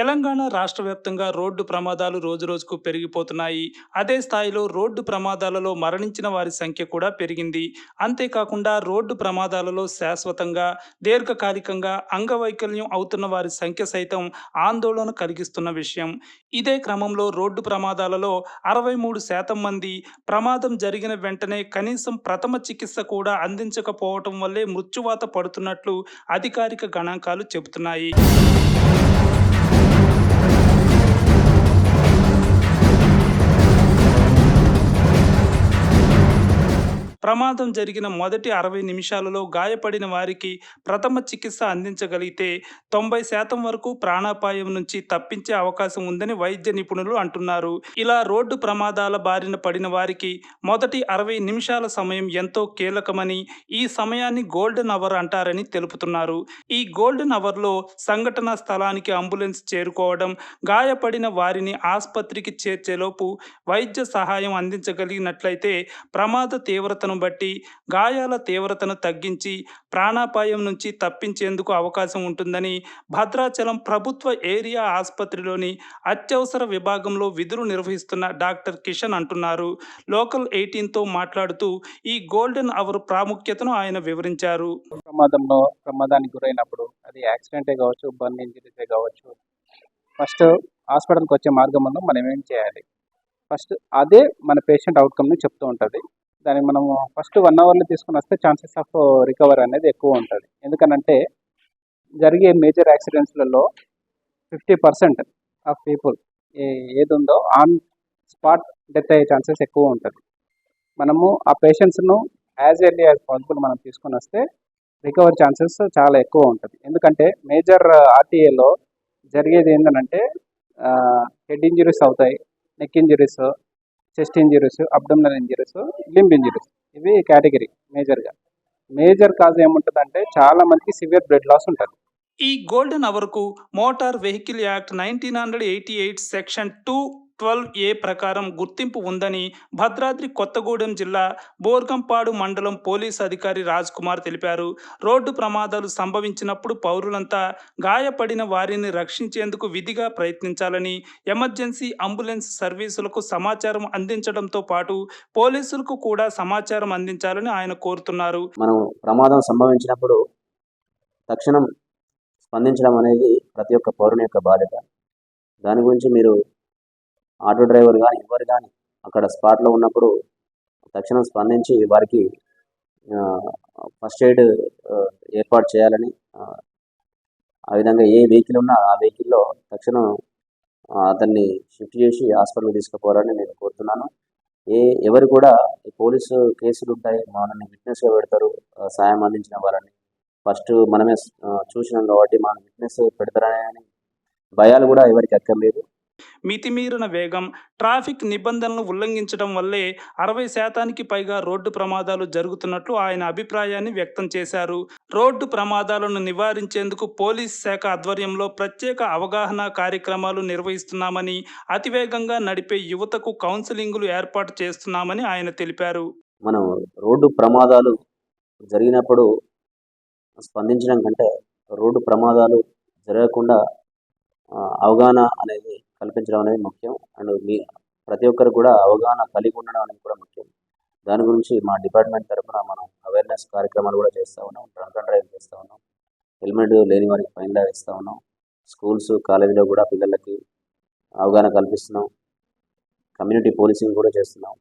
తెలంగాణ రాష్ట్ర వ్యాప్తంగా రోడ్డు ప్రమాదాలు రోజురోజుకు పెరిగిపోతున్నాయి. అదే స్థాయిలో రోడ్డు ప్రమాదాలలో మరణించిన వారి సంఖ్య కూడా పెరిగింది. అంతేకాకుండా రోడ్డు ప్రమాదాలలో శాశ్వతంగా దీర్ఘకాలికంగా అంగవైకల్యం అవుతున్న వారి సంఖ్య సైతం ఆందోళన కలిగిస్తున్న విషయం. ఇదే క్రమంలో రోడ్డు ప్రమాదాలలో అరవై మూడు శాతం మంది ప్రమాదం జరిగిన వెంటనే కనీసం ప్రథమ చికిత్స కూడా అందించకపోవటం వల్లే మృత్యువాత పడుతున్నట్లు అధికారిక గణాంకాలు చెబుతున్నాయి. ప్రమాదం జరిగిన మొదటి అరవై నిమిషాలలో గాయపడిన వారికి ప్రథమ చికిత్స అందించగలిగితే తొంభై శాతం వరకు ప్రాణాపాయం నుంచి తప్పించే అవకాశం ఉందని వైద్య నిపుణులు అంటున్నారు. ఇలా రోడ్డు ప్రమాదాల బారిన పడిన వారికి మొదటి అరవై నిమిషాల సమయం ఎంతో కీలకమని ఈ సమయాన్ని గోల్డెన్ అవర్ అంటారని తెలుపుతున్నారు. ఈ గోల్డెన్ అవర్లో సంఘటనా స్థలానికి అంబులెన్స్ చేరుకోవడం గాయపడిన వారిని ఆసుపత్రికి చేర్చేలోపు వైద్య సహాయం అందించగలిగినట్లయితే ప్రమాద తీవ్రతను బట్టి గాయాల తీవ్రతను తగ్గించి ప్రాణాపాయం నుంచి తప్పించేందుకు అవకాశం ఉంటుందని భద్రాచలం ప్రభుత్వ ఏరియా ఆసుపత్రిలోని అత్యవసర విభాగంలో విధులు నిర్వహిస్తున్న డాక్టర్ కిషన్ అంటున్నారు. లోకల్ ఎయిటీన్తో మాట్లాడుతూ ఈ గోల్డెన్ అవర్ ప్రాముఖ్యతను ఆయన వివరించారు. ప్రమాదంలో ప్రమాదానికి గురైనప్పుడు అది యాక్సిడెంటే కావచ్చు బర్న్ ఇంజరీసే కావచ్చు ఫస్ట్ హాస్పిటల్కి వచ్చే మార్గంలో మనం ఏం చేయాలి? ఫస్ట్ అదే మన పేషెంట్ అవుట్కమ్ని చెప్తూ ఉంటుంది. దాన్ని మనం ఫస్ట్ వన్ అవర్లో తీసుకుని వస్తే ఛాన్సెస్ ఆఫ్ రికవర్ అనేది ఎక్కువ ఉంటుంది. ఎందుకనంటే జరిగే మేజర్ యాక్సిడెంట్స్లలో ఫిఫ్టీ పర్సెంట్ ఆఫ్ పీపుల్ ఏది ఉందో ఆన్ స్పాట్ డెత్ అయ్యే ఛాన్సెస్ ఎక్కువ ఉంటుంది. మనము ఆ పేషెంట్స్ను యాజ్ ఎర్లీ యాజ్ పాసిబుల్ మనం తీసుకొని వస్తే రికవర్ ఛాన్సెస్ చాలా ఎక్కువ ఉంటుంది. ఎందుకంటే మేజర్ ఆర్టీఏలో uh, జరిగేది ఏంటంటే హెడ్ ఇంజరీస్ అవుతాయి neck injuries chest injuries abdominal injuries limb injuries ఇవి కేటగిరీ మేజర్గా మేజర్ కాజ్ ఏముంటుందంటే చాలా మందికి సివియర్ బ్లడ్ లాస్ ఉంటుంది. ఈ golden అవర్కు motor vehicle act nineteen hundred eighty eight section two twelve A ప్రకారం గుర్తింపు ఉందని భద్రాద్రి కొత్తగూడెం జిల్లా బోర్గంపాడు మండలం పోలీస్ అధికారి రాజ్ కుమార్ తెలిపారు. రోడ్డు ప్రమాదాలు సంభవించినప్పుడు పౌరులంతా గాయపడిన వారిని రక్షించేందుకు విధిగా ప్రయత్నించాలని ఎమర్జెన్సీ అంబులెన్స్ సర్వీసులకు సమాచారం అందించడంతో పాటు పోలీసులకు కూడా సమాచారం అందించాలని ఆయన కోరుతున్నారు. మనం ప్రమాదం సంభవించినప్పుడు తక్షణం స్పందించడం అనేది ప్రతి ఒక్క పౌరుని యొక్క బాధ్యత. దాని గురించి మీరు ఆటో డ్రైవర్ కానీ ఎవరు కానీ అక్కడ స్పాట్లో ఉన్నప్పుడు తక్షణం స్పందించి వారికి ఫస్ట్ ఎయిడ్ ఏర్పాటు చేయాలని ఆ, విధంగా ఏ వెహికల్ ఉన్నా ఆ వెహికల్లో తక్షణం అతన్ని షిఫ్ట్ చేసి హాస్పిటల్కి తీసుకుపోవాలని నేను కోరుతున్నాను. ఏ ఎవరు కూడా ఈ పోలీసు కేసులు ఉంటాయి మనల్ని విట్నెస్గా పెడతారు సాయం అందించిన వాళ్ళని. ఫస్ట్ మనమే చూసినాం కాబట్టి మనం విట్నెస్ పెడతారని భయాలు కూడా ఎవరికి అక్కర్లేదు. మితిమీరిన వేగం ట్రాఫిక్ నిబంధనలను ఉల్లంఘించడం వల్లే అరవై శాతానికి పైగా రోడ్డు ప్రమాదాలు జరుగుతున్నట్లు ఆయన అభిప్రాయాన్ని వ్యక్తం చేశారు. రోడ్డు ప్రమాదాలను నివారించేందుకు పోలీస్ శాఖ ఆధ్వర్యంలో ప్రత్యేక అవగాహన కార్యక్రమాలు నిర్వహిస్తున్నామని అతివేగంగా నడిపే యువతకు కౌన్సిలింగ్లు ఏర్పాటు చేస్తున్నామని ఆయన తెలిపారు. మనం రోడ్డు ప్రమాదాలు జరిగినప్పుడు స్పందించడం కంటే రోడ్డు ప్రమాదాలు జరగకుండా అవగాహన అనేది కల్పించడం అనేది ముఖ్యం. అండ్ మీ ప్రతి ఒక్కరు కూడా అవగాహన కలిగి ఉండడం అనేది కూడా ముఖ్యం. దాని గురించి మా డిపార్ట్మెంట్ తరఫున మనం అవేర్నెస్ కార్యక్రమాలు కూడా చేస్తూ ఉన్నాం. డ్రంక్ అండ్ డ్రైవ్ చేస్తూ ఉన్నాం. హెల్మెట్ లేని వారికి ఫైన్ వేస్తూ ఉన్నాం. స్కూల్స్ కాలేజీలో కూడా పిల్లలకి అవగాహన కల్పిస్తున్నాం. కమ్యూనిటీ పోలీసింగ్ కూడా చేస్తున్నాం.